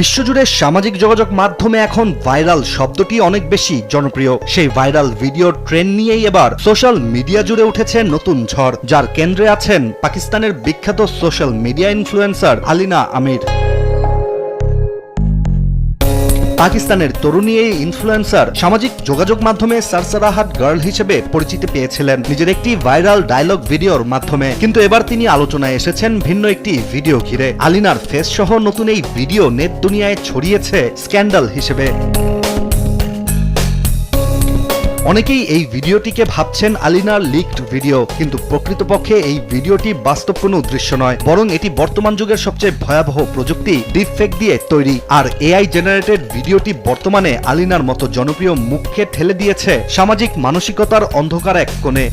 বিশ্বজুড়ে সামাজিক যোগাযোগ মাধ্যমে এখন ভাইরাল শব্দটি অনেক বেশি জনপ্রিয়। সেই ভাইরাল ভিডিও ট্রেন্ড নিয়েই এবার সোশ্যাল মিডিয়া জুড়ে উঠেছে নতুন ঝড়, যার কেন্দ্রে আছেন পাকিস্তানের বিখ্যাত social media influencer Alina Amir. পাকিস্তানের তরুণী এই ইনফ্লুয়েন্সার সামাজিক যোগাযোগ মাধ্যমে সারসারাহাট গার্ল হিসেবে পরিচিতি পেয়েছিলেন নিজের একটি ভাইরাল ডায়লগ ভিডিওর মাধ্যমে। কিন্তু এবার তিনি আলোচনায় এসেছেন ভিন্ন একটি ভিডিও ঘিরে। আলিনার ফেস সহ নতুন এই ভিডিও নেট দুনিয়ায় ছড়িয়েছে স্ক্যান্ডাল হিসেবে। অনেকেই এই ভিডিওটিকে ভাবছেন আলিনার লিকড ভিডিও, কিন্তু প্রকৃতপক্ষে এই ভিডিওটি বাস্তব কোনো দৃশ্য নয়, বরং এটি বর্তমান যুগের সবচেয়ে ভয়াবহ প্রযুক্তি, ডিপফেক দিয়ে তৈরি। আর এআই জেনারেটেড ভিডিওটি বর্তমানে আলিনার মতো জনপ্রিয় মুখকে ঠেলে দিয়েছে সামাজিক মানসিকতার অন্ধকার এক কোণে।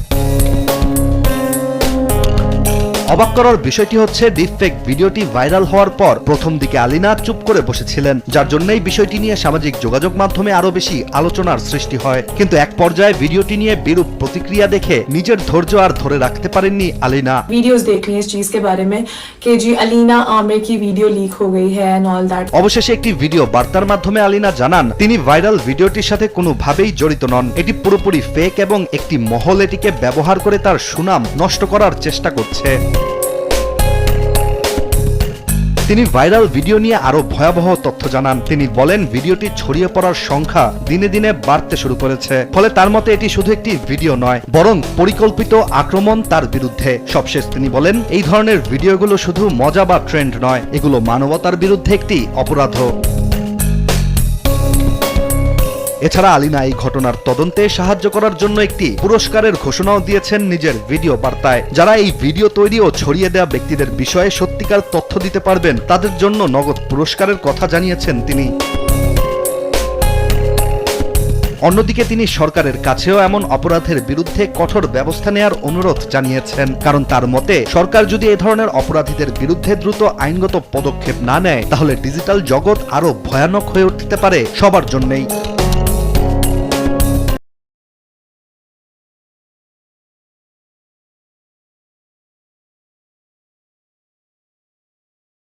অবাক করার বিষয়টি হচ্ছে ডিপফেক ভিডিওটি ভাইরাল হওয়ার পর প্রথম দিকে আলিনা চুপ করে বসেছিলেন যার জন্যই বিষয়টি নিয়ে সামাজিক যোগাযোগ মাধ্যমে আরও বেশি আলোচনার সৃষ্টি হয়। কিন্তু এক পর্যায়ে ভিডিওটি নিয়ে বিরূপ প্রতিক্রিয়া দেখে নিজের ধৈর্য আর ধরে রাখতে পারেননি আলিনা। ভিডিওস দেখলি এই ইস বারে মে কে জি আলিনা আমির কি ভিডিও লিক হো গই হ্যায় এন্ড অল দ্যাট অবশেষে একটি ভিডিও বার্তার মাধ্যমে আলিনা জানান তিনি ভাইরাল ভিডিওটির সাথে কোনোভাবেই জড়িত নন। এটি পুরোপুরি ফেক এবং একটি মহল এটিকে ব্যবহার করে তার সুনাম নষ্ট করার চেষ্টা করছে। তিনি ভাইরাল ভিডিও নিয়ে আরও ভয়াবহ তথ্য জানান। তিনি বলেন, ভিডিওটি ছড়িয়ে পড়ার সংখ্যা দিনে দিনে বাড়তে শুরু করেছে। ফলে তার মতে এটি শুধু একটি ভিডিও নয়, বরং পরিকল্পিত আক্রমণ তার বিরুদ্ধে। সবশেষ তিনি বলেন, এই ধরনের ভিডিওগুলো শুধু মজা বা ট্রেন্ড নয়, এগুলো মানবতার বিরুদ্ধে একটি অপরাধ এছাড়া আলিনা এই ঘটনার তদন্তে সাহায্য করার জন্য একটি পুরস্কারের ঘোষণাও দিয়েছেন নিজের ভিডিও বার্তায়। যারা এই ভিডিও তৈরি ও ছড়িয়ে দেওয়া ব্যক্তিদের বিষয়ে সত্যিকার তথ্য দিতে পারবেন, তাদের জন্য নগদ পুরস্কারের কথা জানিয়েছেন তিনি। অন্যদিকে তিনি সরকারের কাছেও এমন অপরাধের বিরুদ্ধে কঠোর ব্যবস্থা নেয়ার অনুরোধ জানিয়েছেন। কারণ তার মতে, সরকার যদি এ ধরনের অপরাধীদের বিরুদ্ধে দ্রুত আইনগত পদক্ষেপ না নেয়, তাহলে ডিজিটাল জগৎ আরও ভয়ানক হয়ে উঠতে পারে সবার জন্যই।